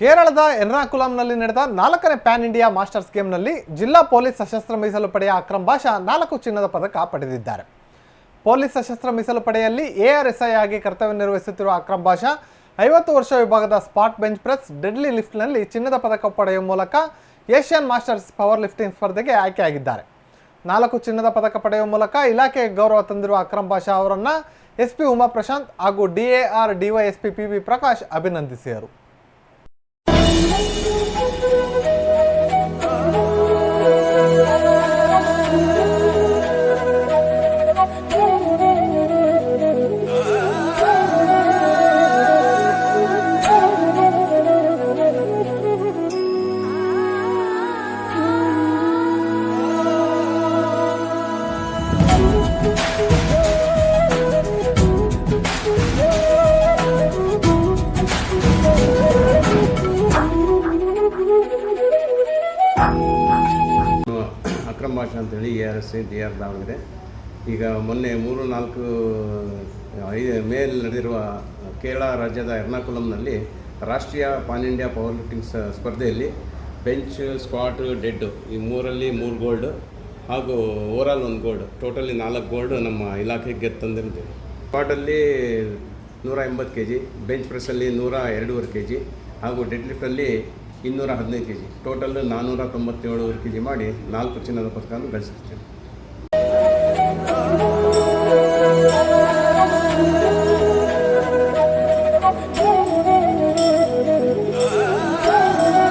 ಕೇರಳದ ಎರ್ನಾಕುಲಂನಲ್ಲಿ ನಡೆದ ನಾಲ್ಕನೇ ಪ್ಯಾನ್ ಇಂಡಿಯಾ ಮಾಸ್ಟರ್ಸ್ ಗೇಮ್ನಲ್ಲಿ ಜಿಲ್ಲಾ ಪೊಲೀಸ್ ಸಶಸ್ತ್ರ ಮೀಸಲು ಪಡೆಯ ಅಕ್ರಮ್ ಭಾಷಾ ನಾಲ್ಕು ಚಿನ್ನದ ಪದಕ ಪಡೆದಿದ್ದಾರೆ. ಪೊಲೀಸ್ ಸಶಸ್ತ್ರ ಮೀಸಲು ಪಡೆಯಲ್ಲಿ ಎಆರ್ಎಸ್ಐ ಆಗಿ ಕರ್ತವ್ಯ ನಿರ್ವಹಿಸುತ್ತಿರುವ ಅಕ್ರಮ್ ಭಾಷಾ ಐವತ್ತು ವರ್ಷ ವಿಭಾಗದ ಸ್ಪಾಟ್ ಬೆಂಚ್ ಪ್ರೆಸ್ ಡೆಡ್ಲಿ ಲಿಫ್ಟ್ನಲ್ಲಿ ಚಿನ್ನದ ಪದಕ ಪಡೆಯುವ ಮೂಲಕ ಏಷ್ಯನ್ ಮಾಸ್ಟರ್ಸ್ ಪವರ್ ಲಿಫ್ಟಿಂಗ್ ಸ್ಪರ್ಧೆಗೆ ಆಯ್ಕೆಯಾಗಿದ್ದಾರೆ. ನಾಲ್ಕು ಚಿನ್ನದ ಪದಕ ಪಡೆಯುವ ಮೂಲಕ ಇಲಾಖೆಗೆ ಗೌರವ ತಂದಿರುವ ಅಕ್ರಮ್ ಭಾಷಾ ಅವರನ್ನು ಎಸ್ ಪಿ ಉಮಾ ಪ್ರಶಾಂತ್ ಹಾಗೂ DAR DYSP P V Prakash ಅಭಿನಂದಿಸಿದರು. ಅಕ್ರಮ್ ಭಾಷಾ ಅಂತೇಳಿ A R S D R Davanagere ಈಗ ಮೊನ್ನೆ ಮೂರು, ನಾಲ್ಕು, ಐದು, ಮೇಲ್ ನಡೆದಿರುವ ಕೇರಳ ರಾಜ್ಯದ ಎರ್ನಾಕುಲಂನಲ್ಲಿ ರಾಷ್ಟ್ರೀಯ ಪಾನ್ ಇಂಡಿಯಾ ಪವರ್ ಲಿಫ್ಟಿಂಗ್ ಸ್ಪರ್ಧೆಯಲ್ಲಿ ಬೆಂಚ್, ಸ್ಕ್ವಾಟ್ ಡೆಡ್ಡು ಈ ಮೂರಲ್ಲಿ ಮೂರು ಗೋಲ್ಡ್ ಹಾಗೂ ಓವರಾಲ್ ಒಂದು ಗೋಲ್ಡ್. ಟೋಟಲಿ ನಾಲ್ಕು ಗೋಲ್ಡ್ ನಮ್ಮ ಇಲಾಖೆಗೆ ಗೆದ್ದು ತಂದಿರ್ತೀವಿ ಸ್ಕ್ವಾಟಲ್ಲಿ ನೂರ ಎಂಬತ್ತು ಕೆ ಜಿ ಬೆಂಚ್ ಪ್ರೆಸ್ಸಲ್ಲಿ ನೂರ ಎರಡೂವರೆ ಕೆ ಜಿ ಹಾಗೂ ಡೆಡ್ ಲಿಫ್ಟಲ್ಲಿ ಇನ್ನೂರ ಹದಿನೈದು ಕೆ ಜಿ ಟೋಟಲ್ ನಾನ್ನೂರ ತೊಂಬತ್ತೇಳು ಕೆ ಜಿ ಮಾಡಿ ನಾಲ್ಕು ಚಿನ್ನದ ಪದಕವನ್ನು ಗಳಿಸಿರ್ತೀವಿ